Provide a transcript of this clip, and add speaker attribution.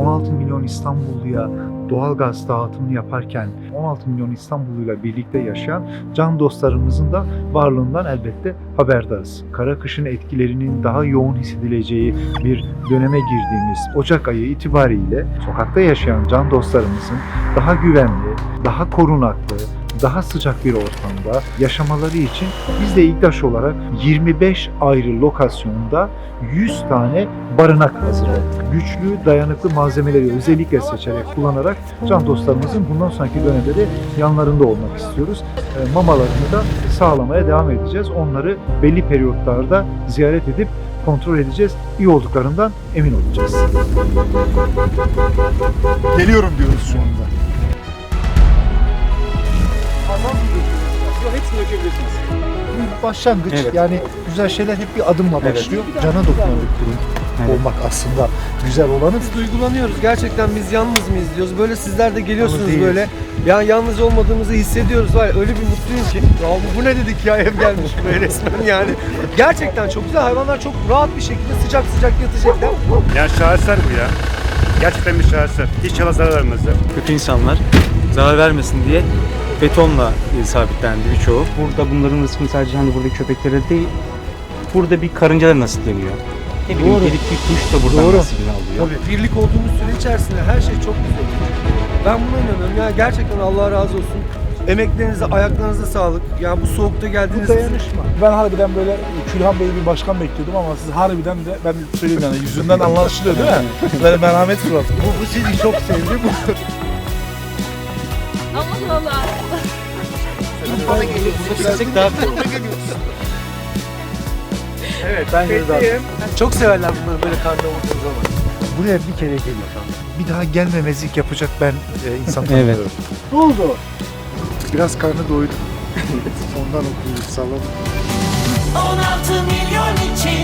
Speaker 1: 16 milyon İstanbulluya doğalgaz dağıtımını yaparken 16 milyon İstanbulluyla birlikte yaşayan can dostlarımızın da varlığından elbette haberdarız. Kara kışın etkilerinin daha yoğun hissedileceği bir döneme girdiğimiz Ocak ayı itibariyle sokakta yaşayan can dostlarımızın daha güvenli, daha korunaklı, daha sıcak bir ortamda yaşamaları için biz de İGDAŞ olarak 25 ayrı lokasyonda 100 tane barınak hazırladık. Güçlü, dayanıklı malzemeleri özellikle seçerek kullanarak can dostlarımızın bundan sonraki dönemde de yanlarında olmak istiyoruz. E, Mamalarını da sağlamaya devam edeceğiz. Onları belli periyotlarda ziyaret edip kontrol edeceğiz. İyi olduklarından emin olacağız.
Speaker 2: Geliyorum diyoruz şu
Speaker 1: başlangıç
Speaker 3: Evet.
Speaker 1: yani güzel şeyler hep bir adımla
Speaker 3: Evet.
Speaker 1: başlıyor. Cana dokunan bir kurum
Speaker 3: Evet.
Speaker 1: olmak aslında güzel olanı.
Speaker 4: Biz duygulanıyoruz. Gerçekten biz yalnız mıyız diyoruz. Böyle sizler de geliyorsunuz böyle. Ya yalnız olmadığımızı hissediyoruz var ya öyle bir mutluyum ki. Ya bu, bu ne dedik ya ev gelmiş böyle resmen yani. Gerçekten çok güzel. Hayvanlar çok rahat bir şekilde sıcak sıcak yatacaklar.
Speaker 5: Ya şaheser bu ya. Gerçekten bir şaheser. İnşallah zarar vermezler.
Speaker 3: Kötü insanlar zarar vermesin diye betonla e, sabitlendi birçoğu. Burada bunların rızkını sadece hani buradaki köpeklere değil, burada bir karıncalar nasipleniyor. Ne bileyim
Speaker 1: Doğru.
Speaker 3: gelip bir kuş da buradan
Speaker 1: Doğru.
Speaker 3: nasibini alıyor.
Speaker 4: Birlik olduğumuz süre içerisinde her şey çok güzel. Ben buna inanıyorum. Ya gerçekten Allah razı olsun. Emeklerinize, ayaklarınıza sağlık. Ya bu soğukta geldiniz.
Speaker 1: dayanışma.
Speaker 2: Ben harbiden böyle Külhan Bey'i bir başkan bekliyordum ama siz harbiden de ben söyleyeyim yani yüzünden anlaşılıyor değil mi? Böyle merhamet surat.
Speaker 4: Bu, bu sizi çok sevdi. Bu
Speaker 6: Aman Allah.
Speaker 3: Gitsek daha
Speaker 4: Evet,
Speaker 1: Bence de.
Speaker 4: Çok severler bunları böyle karnı olduğu zaman.
Speaker 1: Buraya bir kere geliyor. Bir daha gelmemezlik yapacak ben e, insan
Speaker 3: Evet.
Speaker 1: tanımıyorum. Ne oldu? Biraz karnı doydu. Ondan okuyoruz salon.
Speaker 7: 16 milyon için